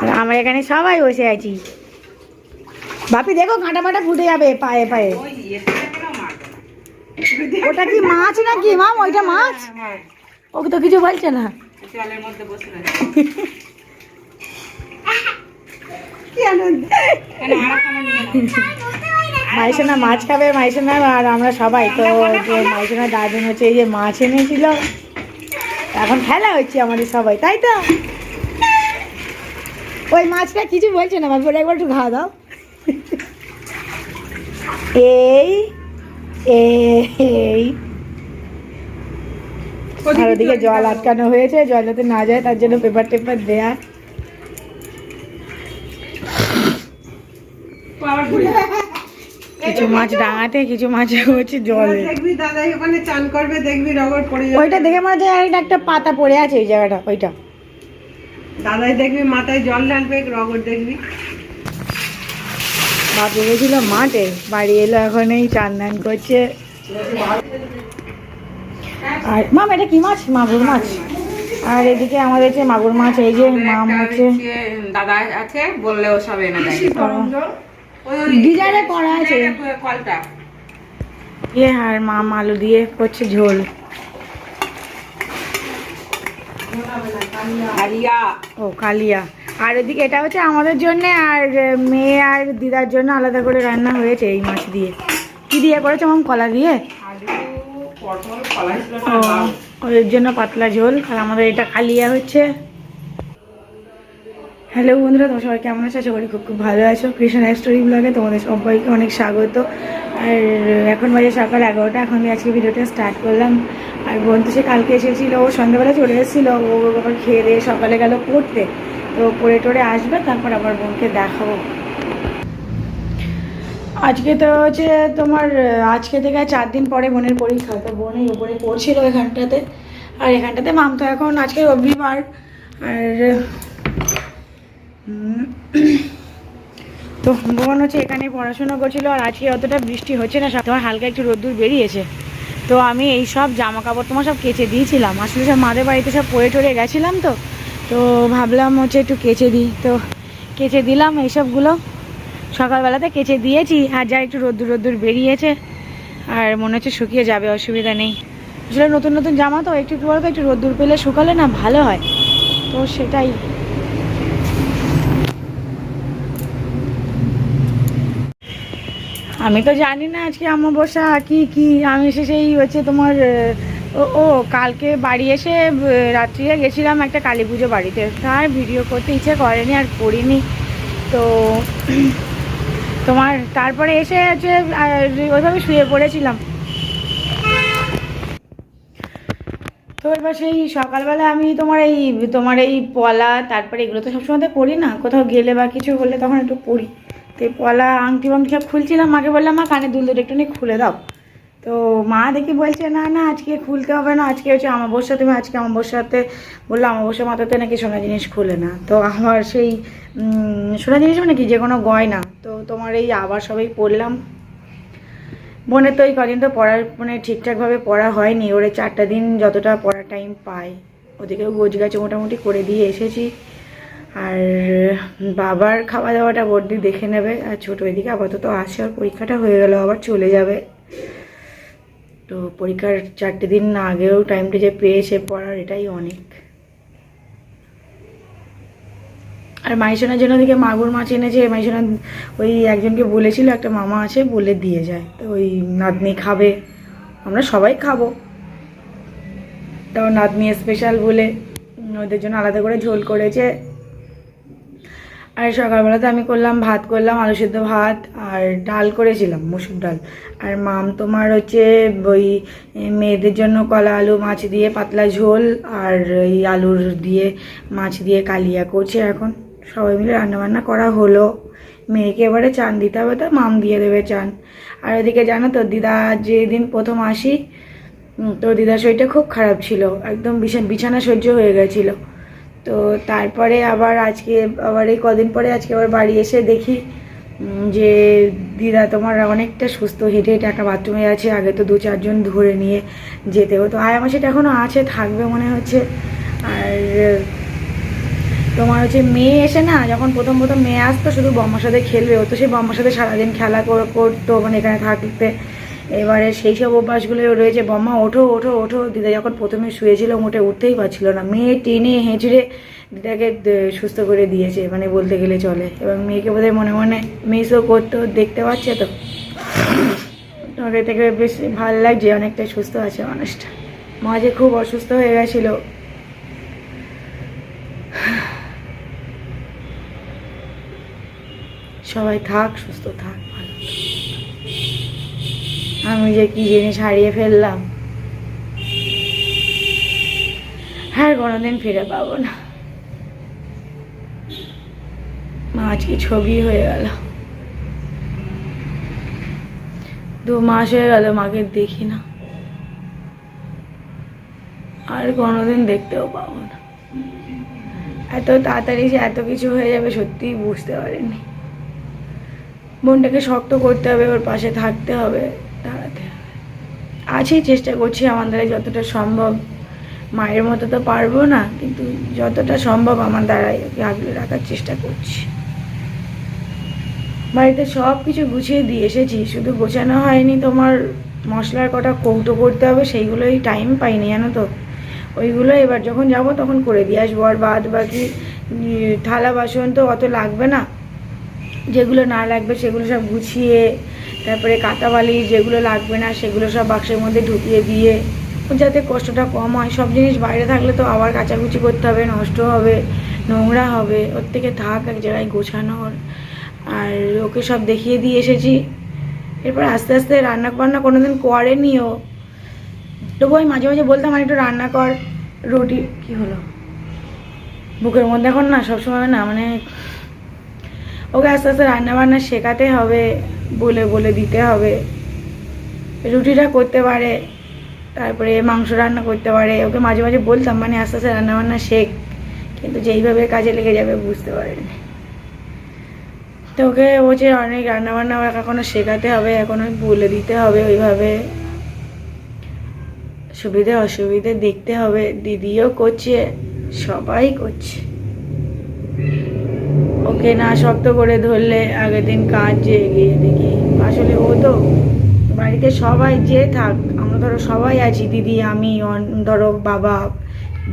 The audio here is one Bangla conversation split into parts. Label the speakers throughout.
Speaker 1: আর আমরা এখানে সবাই বসে আছি। বাপি দেখো কাঁটা মাটা ফুটে যাবে পায়ে পায়ে। ওটা কি মাছ নাকি মাম? ওইটা মাছ? ওকে তো কিছু বলছে না। কি মাইসোনা মাছ খাবে মাইসোনা আর আমরা সবাই। তো যে মাইসোনা দাদুন হচ্ছে এই যে মাছ এনেছিল। এখন খেলা হচ্ছে আমাদের সবাই তাই তো? ওই মাছটা কিছু বলছে না ওটা একবার একটু খাওয়া দাও। এই এই। আর ওদিকে জল আটকানো হয়েছে জল যাতে না যায় তার জন্য পেপার টেপার দেয়া। কিছু মাছ ডাঙাতে কিছু মাছ হচ্ছে জলে।
Speaker 2: দেখবি দাদা ওখানে চান করবে দেখবি রগর পড়ে যাবে।
Speaker 1: ওইটা দেখে মনে হচ্ছে একটা একটা পাতা পড়ে আছে ওই জায়গাটা ওইটা।
Speaker 2: দাদাই দেখবি মাথায় জল ঢালবে রগর দেখবি।
Speaker 1: বাপ গেছিল মাঠে। বাড়ি এলো এখন এই চান দান করছে। আর মাম এটা কি মাছ? মাগুর মাছ। আর এদিকে আমাদের হচ্ছে মাগুর মাছ এই যে মাম হচ্ছে
Speaker 2: দাদা আছে বললেও সব এনে দেয়।
Speaker 1: গিজারে করা আছে।
Speaker 2: কলটা।
Speaker 1: ইয়ে আর মাম আলু দিয়ে করছে ঝোল। ও কালিয়া। আর এদিকে এটা হচ্ছে আমাদের জন্য আর মেয়ে আর দিদার জন্য আলাদা করে রান্না হয়েছে এই মাছ দিয়ে। কি দিয়ে করেছে মাম কলা দিয়ে? ওদের জন্য পাতলা ঝোল। আর আমাদের এটা কালিয়া হচ্ছে। হ্যালো বন্ধুরা, তোমার সবাই কেমন আছো? করি খুব খুব ভালো আছো। কৃষ্ণ স্টোরি ব্লগে তোমাদের সবাইকে অনেক স্বাগত। আর এখন বাজে সকাল এগারোটা, এখন আমি আজকে ভিডিওটা স্টার্ট করলাম। আর বোন তো সে কালকে এসেছিল, ও সন্ধ্যাবেলা চলে এসেছিল, ও আবার খেয়ে দিয়ে সকালে গেল পড়তে। তো পড়ে টড়ে আসবে, তারপর আবার বোনকে দেখাবো। আজকে তো হচ্ছে তোমার, আজকে থেকে চার দিন পরে বোনের পরীক্ষা, তো বোন এই উপরে পড়ছিল এখানটাতে। আর এখানটাতে মাম তো এখন আজকে রবিবার। আর তো বোন হচ্ছে এখানে পড়াশোনা করছিল, আর আজকে অতটা বৃষ্টি হচ্ছে না তোমার হালকা একটু রোদ্দুর বেরিয়েছে। তো আমি এই সব জামা কাপড় তোমার সব কেচে দিয়েছিলাম, আসলে সব মাদের বাড়িতে সব পরে টরে গেছিলাম তো তো ভাবলাম হচ্ছে একটু কেচে দিই, তো কেচে দিলাম এইসবগুলো সকালবেলাতে কেচে দিয়েছি, আর যা একটু রোদ্দুর রোদ্দুর বেরিয়েছে, আর মনে হচ্ছে শুকিয়ে যাবে, অসুবিধা নেই। আসলে নতুন নতুন জামা তো একটু একটু বলতো একটু রোদ্দুর পেলে শুকালে না ভালো হয়, তো সেটাই। আমি তো জানি না আজকে অমাবস্যা, কি কি? আমি এসে সেই হচ্ছে তোমার ও কালকে বাড়ি এসে রাত্রিরে গেছিলাম একটা কালী পুজো বাড়িতে। তার ভিডিও করতে ইচ্ছে করেনি আর করিনি। তো তোমার, তারপরে এসে হচ্ছে ওইভাবে শুয়ে পড়েছিলাম। তো এবার সেই সকালবেলা আমি তোমার এই তোমার এই পলা, তারপরে এগুলো তো সবসময় পড়ি না। কোথাও গেলে বা কিছু হলে তখন একটু পড়ি তো পলা আংটি বাংটি সব খুলছিলাম। মাকে বললাম, মা, কানে দুল দুটো একটুখানি খুলে দাও। তো মা দেখি বলছে, না না, আজকে খুলতে হবে না। আজকে হচ্ছে অমাবস্যা, তুমি আজকে অমাবস্যাতে বলল, অমাবস্যা মাথাতে নাকি সোনা জিনিস খুলে না। তো আমার সেই সোনা জিনিস মানে কি? যে কোনো গয়না। তো তোমার এই আবার সবাই পড়লাম বোনের তো এই কদিন তো পড়ার মানে ঠিকঠাকভাবে পড়া হয়নি। ওরে চারটা দিন যতটা পড়ার টাইম পায় ওদিকেও গোছ গাছ মোটামুটি করে দিয়ে এসেছি। আর বাবার খাওয়া দাওয়াটা বর্দি দেখে নেবে, আর ছোটো এদিকে আপাতত আসে আর পরীক্ষাটা হয়ে গেল, আবার চলে যাবে। তো পরীক্ষার চারটে দিন না আগেও টাইমটা যে পেয়েছে পড়ার, এটাই অনেক। আর মাইসোনার জন্য দিকে মাগুর মাছ এনেছে মাইসোনা ওই একজনকে বলেছিল, একটা মামা আছে, বলে দিয়ে যায়। তো ওই নাতনি খাবে, আমরা সবাই খাব। তো নাতনি স্পেশাল বলে, ওদের জন্য আলাদা করে ঝোল করেছে। আর সকালবেলাতে আমি করলাম ভাত করলাম আলু সিদ্ধ ভাত আর ডাল করেছিলাম মুসুর ডাল। আর মাম তোমার হচ্ছে ওই মেয়েদের জন্য কলা আলু মাছ দিয়ে পাতলা ঝোল আর ওই আলুর দিয়ে মাছ দিয়ে কালিয়া করছে এখন। সবাই মিলে রান্নাবান্না করা হলো। মেয়েকে এবারে চান দিতে হবে তো মাম দিয়ে দেবে চান। আর ওদিকে জানো তো দিদা যেদিন প্রথম আসি উম, তো দিদার শরীরটা খুব খারাপ ছিল একদম বিছানা সহ্য হয়ে গেছিল। তো তারপরে আবার আজকে, আবার এই কদিন পরে আজকে আবার বাড়ি এসে দেখি যে দিদা তোমার অনেকটা সুস্থ, হেঁটে হেঁটে একটা বাথরুমে আছে, আগে তো দু চারজন ধরে নিয়ে যেতে হতো। আর আমার সেটা এখনও আছে, থাকবে মনে হচ্ছে। আর, তোমার হচ্ছে মেয়ে এসে না, যখন প্রথম প্রথম মেয়ে আসতো, শুধু বম্মার সাথে খেলবে। ও তো সেই বম্মার সাথে সারাদিন খেলা করতো মানে এখানে থাকতে। এবারে সেই সব অভ্যাসগুলো রয়েছে। বম্মা, ওঠো ওঠো ওঠো। দিদা যখন প্রথমে শুয়েছিল মোটে উঠতেই পারছিল না। মেয়ে টেনে হেঁচড়ে দিদাকে সুস্থ করে দিয়েছে মানে বলতে গেলে চলে। এবং মেয়েকে বোধহয় মনে মনে মিসও করতো, দেখতে পাচ্ছে তো। তোমাকে থেকে বেশ ভালো লাগছে অনেকটাই সুস্থ আছে মানুষটা। মাঝে খুব অসুস্থ হয়ে গেছিল। সবাই থাক, সুস্থ থাক। আমি যে কি জিনিস হারিয়ে ফেললাম। আর কোনোদিন ফিরে পাবো না। মা, আজকে ছবি হয়ে গেল। দু মাস হয়ে গেল মাকে দেখি না। আর কোনোদিন দেখতেও পাবো না। এত তাড়াতাড়ি যে এত কিছু হয়ে যাবে সত্যিই বুঝতে পারিনি। মনটাকে শক্ত করতে হবে, ওর পাশে থাকতে হবে হবে। আছি চেষ্টা করছি আমার যতটা সম্ভব। মায়ের মতো তো পারব না, কিন্তু যতটা সম্ভব আমার দ্বারাই ওকে আগলে রাখার চেষ্টা করছি। বাড়িতে সব কিছু গুছিয়ে দিয়ে এসেছি, শুধু গোছানো হয়নি তোমার মশলার কটা কৌটো করতে হবে, সেইগুলোই টাইম পাইনি, জানো তো? ওইগুলো এবার যখন যাব তখন করে দিয়ে আসব, আর বাদ বাকি থালা বাসন তো অত লাগবে না। যেগুলো না লাগবে সেগুলো সব গুছিয়ে তারপরে কাঁটা যেগুলো লাগবে না, সেগুলো সব বাক্সের মধ্যে ঢুকিয়ে দিয়ে, যাতে কষ্টটা কম হয়। সব জিনিস বাইরে থাকলে তো আবার কাচাকুচি করতে হবে, নষ্ট হবে, নোংরা হবে। ওর থেকে থাক, এক জায়গায় গোছানোর আর ওকে সব দেখিয়ে দিয়ে এসেছি। এরপর আস্তে আস্তে রান্না বান্না কোনোদিন করেনি ও। তবু আমি মাঝে মাঝে বলতাম, আর একটু রান্না কর, রুটি কি হলো? বুকের মধ্যে এখন না সবসময় না মানে ওকে আস্তে আস্তে রান্না বান্না শেখাতে হবে। বলে বলে দিতে হবে। রুটিটা করতে পারে, তারপরে মাংস রান্না করতে পারে। ওকে মাঝে মাঝে বলতাম মানে আস্তে আস্তে রান্না বান্না শেখ, কিন্তু যেইভাবে কাজে লেগে যাবে বুঝতে পারেনি। তো ওকে বলছে অনেক রান্না বান্না এখনও শেখাতে হবে, এখনও বলে দিতে হবে ওইভাবে। সুবিধে অসুবিধে দেখতে হবে, দিদিও করছে, সবাই করছে। ওকে না শক্ত করে ধরলে আগের দিন কাজ যে এগিয়ে দেখি। আসলে ও তো বাড়িতে সবাই যে থাক, আমরা ধরো সবাই আছি, দিদি, আমি ধরো বাবা,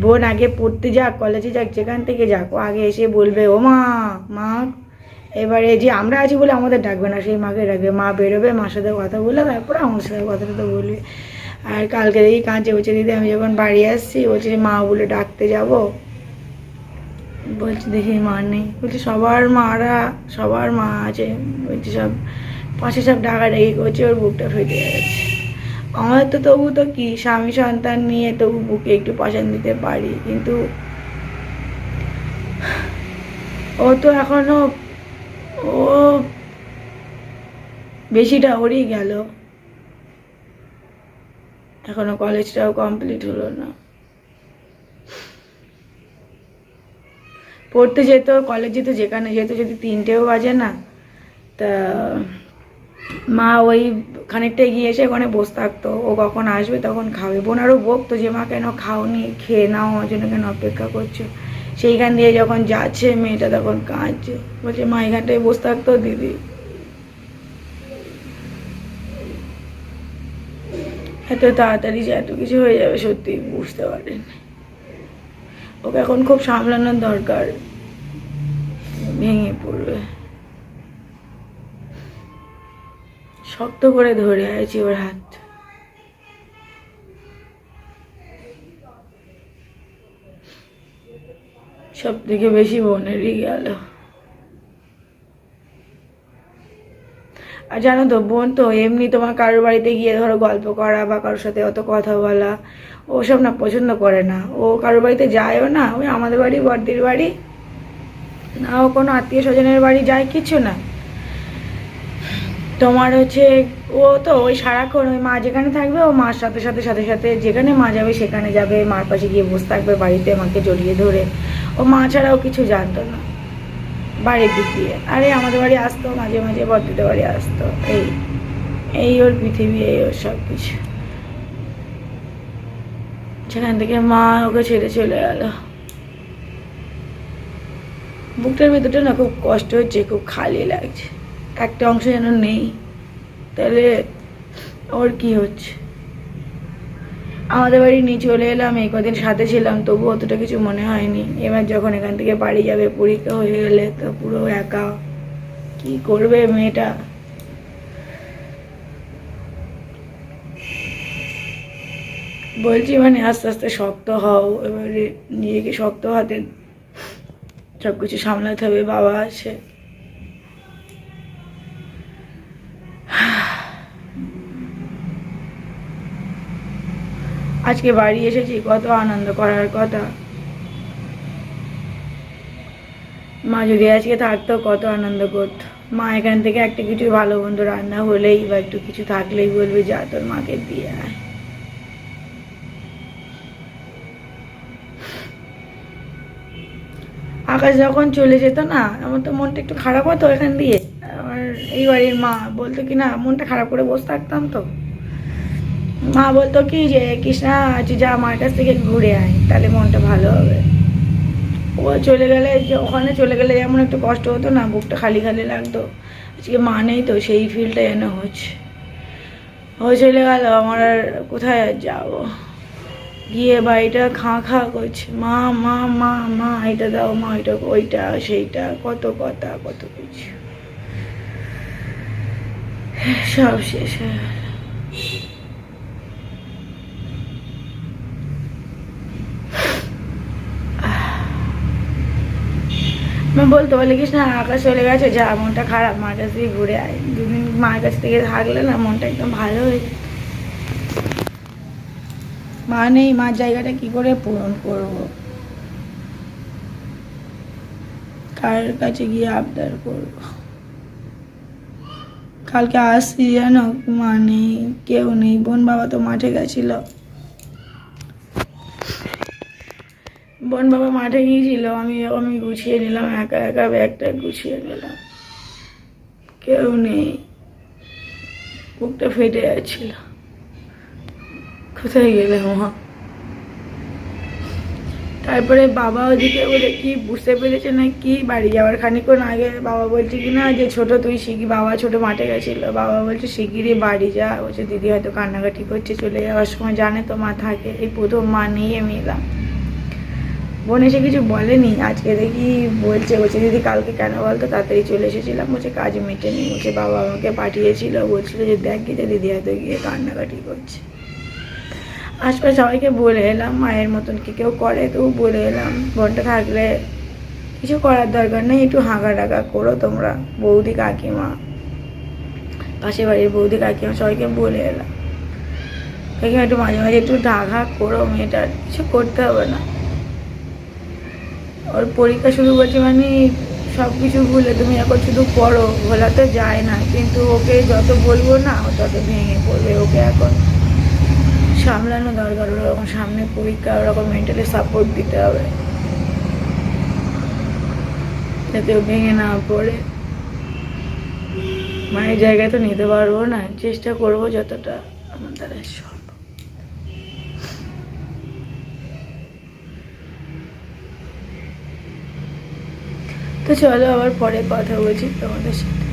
Speaker 1: বোন আগে পড়তে যাক কলেজে যাক, যেখান থেকে যাক, ও আগে এসে বলবে, ও মা মা। এবারে যে আমরা আছি বলে আমাদের ডাকবে না, সেই মাকে ডাকবে, মা বেরোবে, মার সাথে কথা বলে, তারপরে আমার সাথে কথাটা তো বলবে। আর কালকে দেখি কাঁচে বলছে, দিদি, আমি যখন বাড়ি আসছি, বলছে, মা বলে ডাকতে যাব। বলছি, দেখি মা নেই। বলছি, সবার মারা, সবার মা আছে। বলছি, সব, পাশে সব ডাকাডাকি করছে, ওর বুকটা ফেটে যাচ্ছে আমাদের তো তবু তো কি, স্বামী সন্তান নিয়ে তবু বুকে একটু পাশান দিতে পারি, কিন্তু ও তো এখনও, ও বেশিটা ওরই গেল। এখনও কলেজটাও কমপ্লিট হলো না। পড়তে যেত কলেজ যেত, যেখানে যেত, যদি তিনটেও বাজে না, তা মা ওই খানিকটা এগিয়ে এসে ওখানে বসে থাকতো। ও কখন আসবে তখন খাবে। বোন আরও বকতো যে মা কেন খাওনি, খেয়ে নাও, আমার জন্য কেন অপেক্ষা করছ? সেইখান দিয়ে যখন যাচ্ছে, মেয়েটা তখন কাঁদছে। বলছে, মা, এখানটায় বসে থাকতো, দিদি। এত তাড়াতাড়ি যে এত কিছু হয়ে যাবে সত্যি বুঝতে পারেনি। ওকে এখন খুব সামলানোর দরকার। ভেঙে পড়বে। শক্ত করে ধরে আছি ওর হাত। সব থেকে বেশি বোনেরই গেল। আর জানো তো, বোন তো এমনি তোমার কারোর বাড়িতে গিয়ে ধরো গল্প করা বা কারোর সাথে অত কথা বলা, ওসব না পছন্দ করে না। ও কারোর বাড়িতে যায়ও না, ওই আমাদের বাড়ি বর্দির বাড়ি। না, ও কোনো আত্মীয় স্বজনের বাড়ি যায় কিছু না। তোমার হচ্ছে, ও তো ওই সারাক্ষণ ওই মা যেখানে থাকবে, ও মার সাথে সাথে সাথে সাথে যেখানে মা যাবে সেখানে যাবে, মার পাশে গিয়ে বসে থাকবে বাড়িতে মাকে জড়িয়ে ধরে। ও মা ছাড়াও কিছু জানতো না। বাড়ির দিক দিয়ে। আরে, আমাদের বাড়ি আসতো, মাঝে মাঝে বর্দিদের বাড়ি আসতো। এই এই ওর পৃথিবী, এই ওর সব কিছু সেখান থেকে মা ওকে ছেড়ে চলে গেল। বুকটার ভেতরটা না খুব কষ্ট হচ্ছে, খুব খালি লাগছে। একটা অংশ যেন নেই। তাহলে ওর কি হচ্ছে? আমাদের বাড়ি নিয়ে চলে এলাম, এই কদিন সাথে ছিলাম তবু অতটা কিছু মনে হয়নি। এবার যখন এখান থেকে বাড়ি যাবে, পরীক্ষা হয়ে গেলে তো পুরো একা। কি করবে মেয়েটা? বলছি মানে আস্তে আস্তে শক্ত হও, এবারে নিজেকে শক্ত হাতে সব কিছু সামলাতে হবে, বাবা আছে। আজকে বাড়ি এসেছি, কত আনন্দ করার কথা। মা যদি আজকে থাকতো, কত আনন্দ করতো। মা এখান থেকে একটা কিছু ভালো মন্দ রান্না হলেই বা একটু কিছু থাকলেই বলবে, যা তোর মাকে দিয়ে আয়। আকাশ যখন চলে যেত না, আমার তো মনটা একটু খারাপ হতো এখান দিয়ে। আমার এই বাড়ির মা বলতো কি না, মনটা খারাপ করে বসে থাকতাম তো। মা বলতো কি যে, কৃষ্ণা, আজ যা মার কাছ থেকে ঘুরে আয়, তাহলে মনটা ভালো হবে। ও চলে গেলে ওখানে চলে গেলে যেমন একটু কষ্ট হতো না, বুকটা খালি খালি লাগতো। আজকে মা নেই তো, সেই ফিলটা যেন হচ্ছে। ও চলে গেল, আমার আর কোথায় আর যাব? গিয়ে বাড়িটা খাঁ খাঁ করছে, মা মা মা মা, এটা দাও, মা, এটা ওইটা, সেইটা, কত কথা, কত কিছু। সব শেষ হয়ে গেল মা বলতো, বলে কিস না আকাশ চলে গেছে, যা, মনটা খারাপ, মার কাছ থেকে ঘুরে আয়। দুদিন মার কাছ থেকে থাকলে না, মনটা একদম ভালো হয়ে যেত মা নেই, মার জায়গাটা কি করে পূরণ করব? কার কাছে গিয়ে আবদার করব? কালকে আসছি জানো মা নেই, কেউ নেই, বোন বাবা তো মাঠে গেছিল। বোন বাবা মাঠে গিয়েছিল, আমি আমি গুছিয়ে নিলাম, একা একা ব্যাগটা গুছিয়ে নিলাম। কেউ নেই। বুকটা ফেটে যাচ্ছিল। কোথায় গেলে মা? তারপরে বাবা ওদিকে বলে, কি বুঝতে পেরেছে না কি বাড়ি যাওয়ার? খানিক্ষণ আগে বাবা বলছে কি না, যে ছোট তুই শিখি বাবা ছোট মাঠে গেছিল। বাবা বলছে, শিগগিরই বাড়ি যা। বলছে, দিদি হয়তো কান্নাকাটি করছে, চলে যাওয়ার সময় জানে তো মা থাকে। এই প্রথম মা নেই আমি এলাম। বোন এসে কিছু বলেনি। আজকে দেখি বলছে বলছে, দিদি, কালকে কেন বলতো? তাড়াতাড়ি চলে এসেছিলাম। বলছে, কাজ মেটেনি। বলছে, বাবা আমাকে পাঠিয়েছিল। বলছিল যে, দেখ গিয়ে দিদি হয়তো গিয়ে কান্নাকাটি করছে। আশপাশ সবাইকে বলে এলাম, মায়ের মতন কি কেউ করে তো বলে এলাম, বোনটা থাকলে কিছু করার দরকার নেই, একটু হাঁকা ডাকা করো তোমরা, বৌদি, কাকিমা। পাশের বাড়ির বৌদি, কাকিমা সবাইকে বলে এলাম, কাকিমা, একটু মাঝে মাঝে একটু ঢাকা করো মেয়েটার, কিছু করতে হবে না। ওর পরীক্ষা শুরু করছে মানে সব কিছু ভুলে, তুমি এখন শুধু পড়ো, ভোলা তো যায় না। কিন্তু ওকে যত বলব না, ও তত ভেঙে পড়বে। ওকে এখন সামলানো দরকার, ওরকম সামনে পরীক্ষা, ওরকম মেন্টালি সাপোর্ট দিতে হবে। যাতে ও ভেঙে না পড়ে। মায়ের জায়গায় তো নিতে পারব না, চেষ্টা করব যতটা আমার দ্বারা তো চলো আবার পরে কথা বলছি তোমাদের সাথে।